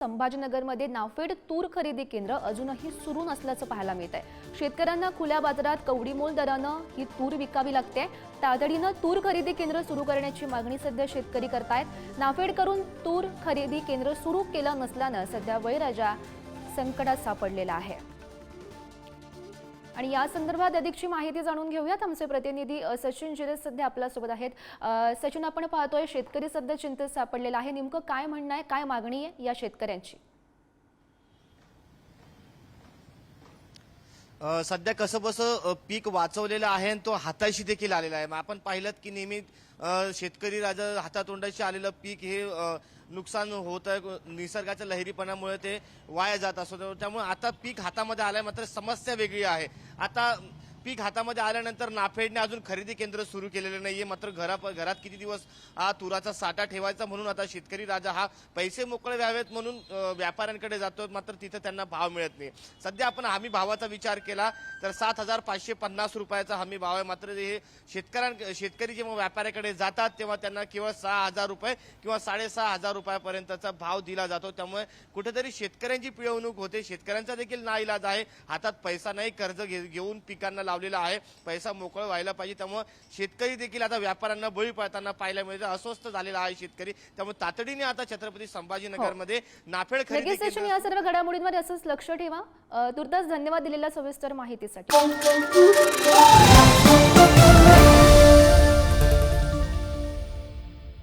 संभाजीनगरमध्ये नाफेड तूर खरेदी केंद्र अजूनही सुरू नसल्याचं पाहायला मिळत आहे शेतकऱ्यांना खुल्या बाजारात कवडीमोल दरानं ही तूर विकावी लागते तातडीनं तूर खरेदी केंद्र सुरू करण्याची मागणी सध्या शेतकरी करतायत. नाफेडकडून तूर खरेदी केंद्र सुरू केलं नसल्यानं सध्या बळीराजा संकटात सापडलेला आहे. आणि या संदर्भात अधिकची माहिती जाणून घेऊयात. आमचे प्रतिनिधी सचिन जिरे सध्या आपल्यासोबत आहेत. सचिन आपण पाहतोय शेतकरी सध्या चिंतेत सापडलेला आहे. नेमकं काय म्हणणं आहे काय मागणी आहे या शेतकऱ्यांची? सध्या कसं बसं पीक वाचवलेलं आहे आणि तो हाताशी देखील आलेला आहे. मग आपण पाहिलं की नेहमी शेतकरी राजा हातातोंडाशी आलेलं पीक हे नुकसान होत आहे. निसर्गाच्या लहरीपणामुळे ते वाया जात असतो. त्यामुळे आता पीक हातामध्ये आलंय मात्र समस्या वेगळी आहे. आता पीक हातामध्ये आल्यानंतर नाफेडने अजून खरेदी केंद्र सुरू केलेलं नाहीये. मात्र घरा घरात किती दिवस हा तुराचा साठा ठेवायचा म्हणून आता शेतकरी राजा हा पैसे मोकळे व्हावेत म्हणून व्यापाऱ्यांकडे जातो मात्र तिथं त्यांना भाव मिळत नाही. सध्या आपण हमी भावाचा विचार केला तर सात हजार पाचशे पन्नास रुपयाचा हमी भाव आहे. मात्र हे शेतकऱ्यां शेतकरी जेव्हा व्यापाऱ्याकडे जातात तेव्हा त्यांना केवळ सहा हजार रुपये किंवा साडेसहा हजार रुपयापर्यंतचा भाव दिला जातो. त्यामुळे कुठेतरी शेतकऱ्यांची पिळवणूक होते. शेतकऱ्यांचा देखील ना इलाज आहे. हातात पैसा नाही कर्ज घे- घेऊन पिकांना लावलेला आहे. पैसा मोकळ व्हायला पाहिजे. त्यामुळे शेतकरी देखील आता व्यापाऱ्यांना बळी पडताना पाहायला मिळतं. अस्वस्थ झालेला आहे शेतकरी. त्यामुळे तातडीने आता छत्रपती संभाजीनगरमध्ये नाफेड खरेदी या सर्व घडामोडींवर असंच लक्ष ठेवा. तुर्तास धन्यवाद दिलेल्या सविस्तर माहितीसाठी.